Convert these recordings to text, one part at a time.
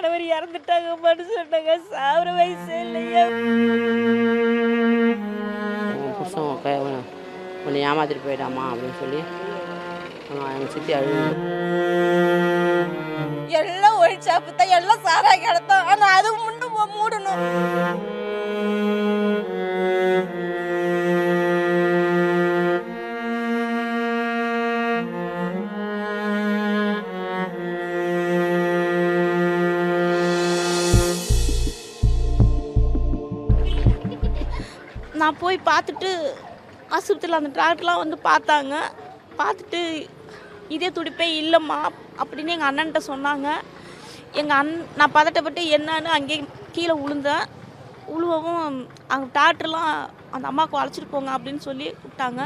கணவர் இறந்துட்டாங்கம்மான்னு சொன்னாங்க. சாவர வயசு இல்லையா? புருஷன் உன்னை- ஏமாத்திட்டு போயிட்டாமா அப்படின்னு சொல்லி எங்கள் சித்தி அழுகு எல்லாம் ஒழிச்சாப்பு தான் எல்லாம் சாரா கிடத்தோம். ஆனா அது முன்னு மு- மூடணும். நான் போய் பார்த்துட்டு ஆஸ்பத்திரியில் அந்த டாக்டர்லாம் வந்து பார்த்தாங்க. பார்த்துட்டு இதே துடிப்பே இல்லைம்மா அப்படின்னு எங்கள் அண்ணன்ட்ட சொன்னாங்க. எங்கள் அண் நான் பதட்டப்பட்டு என்னன்னு அங்கேயே கீழே விழுந்தேன் உழுவவும் அவங்க டாக்டர்லாம் அந்த அம்மாவுக்கு அழைச்சிட்டு போங்க அப்படின்னு சொல்லி கூப்பிட்டாங்க.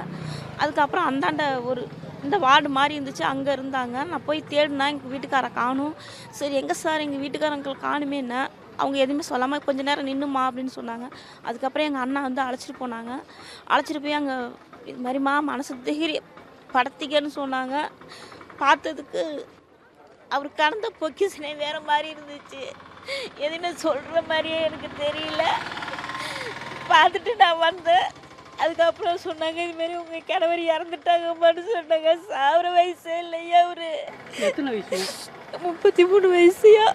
அதுக்கப்புறம் அந்தாண்ட ஒரு இந்த வார்டு மாதிரி இருந்துச்சு. அங்கே இருந்தாங்க. நான் போய் தேடினா எங்கள் வீட்டுக்காரை காணும். சரி எங்கே சார்? எங்கள் வீட்டுக்காரங்களுக்கு காணுமே என்ன? அவங்க எதுவுமே சொல்லாமல் கொஞ்ச நேரம் நின்றுமா அப்படின்னு சொன்னாங்க. அதுக்கப்புறம் எங்கள் அண்ணா வந்து அழைச்சிட்டு போனாங்க. அழைச்சிட்டு போய் அங்கே இது மாதிரிம்மா மனசு தைரிய படத்திக்கன்னு சொன்னாங்க. பார்த்ததுக்கு அவர் கடந்த பொக்கிசனே வேற மாதிரி இருந்துச்சு. எதுவுமே சொல்கிற மாதிரியே எனக்கு தெரியல. பார்த்துட்டு நான் வந்தேன். அதுக்கப்புறம் சொன்னாங்க இது மாதிரி உங்கள் கணவர் இறந்துட்டாங்கம்மான்னு சொன்னாங்க. சாவர வயசே இல்லையா அவரு? எத்தனை வயசு? முப்பத்தி மூணு வயசுயா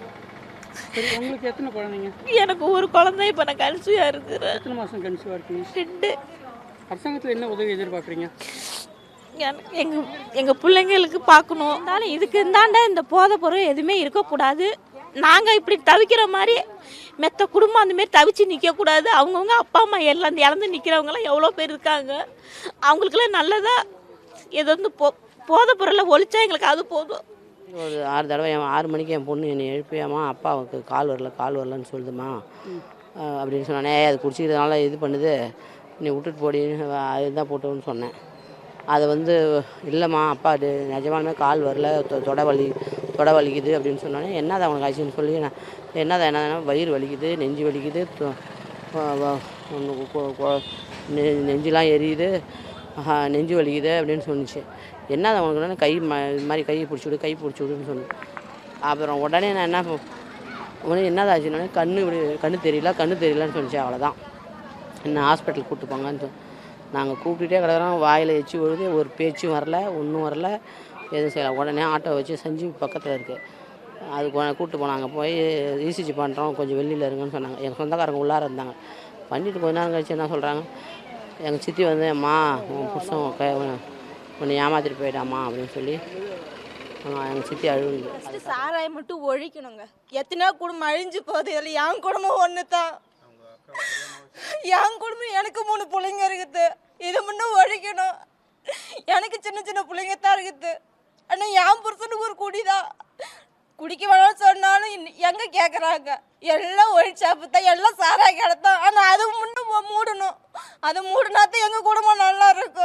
சரி உங்களுக்கு எத்தனை குழந்தைங்க? எனக்கு ஒரு குழந்தை இப்போ நான் கன்சியூவாக இருக்கிறேன். எத்தனை மாதம் கன்சீவாக இருக்கீங்க? ரெண்டு. அரசாங்கத்தில் என்ன உதவி எதிர்பார்க்குறீங்க? எங்கள் எங்கள் பிள்ளைங்களுக்கு பார்க்கணும். அதனால இதுக்கு இந்தாண்ட இந்த போதைப் பொருள் எதுவுமே இருக்கக்கூடாது. நாங்கள் இப்படி தவிக்கிற மாதிரி மெத்த குடும்பம் அந்த மாதிரி தவிச்சு நிற்கக்கூடாது அவங்கவுங்க அப்பா அம்மா எல்லாம் இறந்து நிற்கிறவங்களாம் எவ்வளோ பேர் இருக்காங்க? அவங்களுக்கெல்லாம் நல்லதாக ஏதோ வந்து போ போதைப் பொருளை ஒழிச்சா எங்களுக்கு அது போதும். ஒரு ஆறு தடவை என் ஆறு மணிக்கு என் பொண்ணு என்னை எழுப்பியாமா அப்பாவுக்கு கால் வரல கால் வரலன்னு சொல்லுதுமா அப்படின்னு சொன்னானே அது குடிச்சிக்கிறதுனால இது பண்ணுது. நீ விட்டுட்டு போடின்னு அதுதான் போட்டோன்னு சொன்னேன். அதை வந்து இல்லைம்மா அப்பா அது நிஜமானமே கால் வரல தொ- தொட வலி தொட வலிக்குது அப்படின்னு சொன்னோன்னே என்னது அவனுக்கு ஆச்சுன்னு சொல்லி நான் என்னது என்ன வயிறு வலிக்குது நெஞ்சு வலிக்குது நெஞ்செலாம் எரியுது நெஞ்சு வலிக்குது அப்படின்னு சொன்னிச்சு. என்னது அவனுக்கு கை ம இது மாதிரி கையை பிடிச்சி விடு கை பிடிச்சி விடுன்னு சொன்னேன் அப்புறம் உடனே நான் என்ன உடனே உடனே என்னதாச்சுன்னொடனே கண்ணு இப்படி கண்ணு தெரியல கண்ணு தெரியலன்னு சொன்னிச்சு அவ்வளோதான் என்ன ஹாஸ்பிட்டல் கூப்பிட்டு போங்கன்னு சொன்னேன் நாங்கள் கூப்பிட்டுட்டே கிடக்குறோம் வாயில் எச்சி விழுது ஒரு பேச்சும் வரல ஒன்றும் வரல எதுவும் செய்யலை. உடனே ஆட்டோ வச்சு செஞ்சு பக்கத்தில் இருக்குது அது கூப்பிட்டு போனாங்க. போய் இசிஜி பண்ணுறோம் கொஞ்சம் வெளியில் இருங்கன்னு சொன்னாங்க. எங்கள் சொந்தக்காரங்க உள்ளார இருந்தாங்க. பண்ணிட்டு கொஞ்ச நேரம் கழிச்சு என்ன சொல்கிறாங்க எங்கள் சித்தி வந்து அம்மா உன் புருஷன் க உன்னை- ஏமாத்திட்டு போயிட்டாமா அப்படின்னு சொல்லி எங்கள் சித்தி அழுகுது. ஃபஸ்ட்டு சாராயம் மட்டும் ஒழிக்கணுங்க. எத்தனையோ குடும்பம் அழிஞ்சு போகுது. இதில் என் குடும்பம் ஒன்று தான் என் குடும்பம் எனக்கு மூணு பிள்ளைங்க இருக்குது. இது முன்னும் ஒழிக்கணும். எனக்கு சின்ன சின்ன பிள்ளைங்க தான் இருக்குது. ஆனால் என் புருஷனுக்கு ஒரு குடிதான். குடிக்க வேணாம்னு சொன்னாலும் இன்னி- எங்க கேட்குறாங்க எல்லாம் ஒழிச்சாப்பு தான் எல்லாம் சாராய கிடத்தான் ஆனால் அது முன்னும் மூடணும். அது மூடினா தான் எங்கள் குடும்பம் நல்லா இருக்கும்.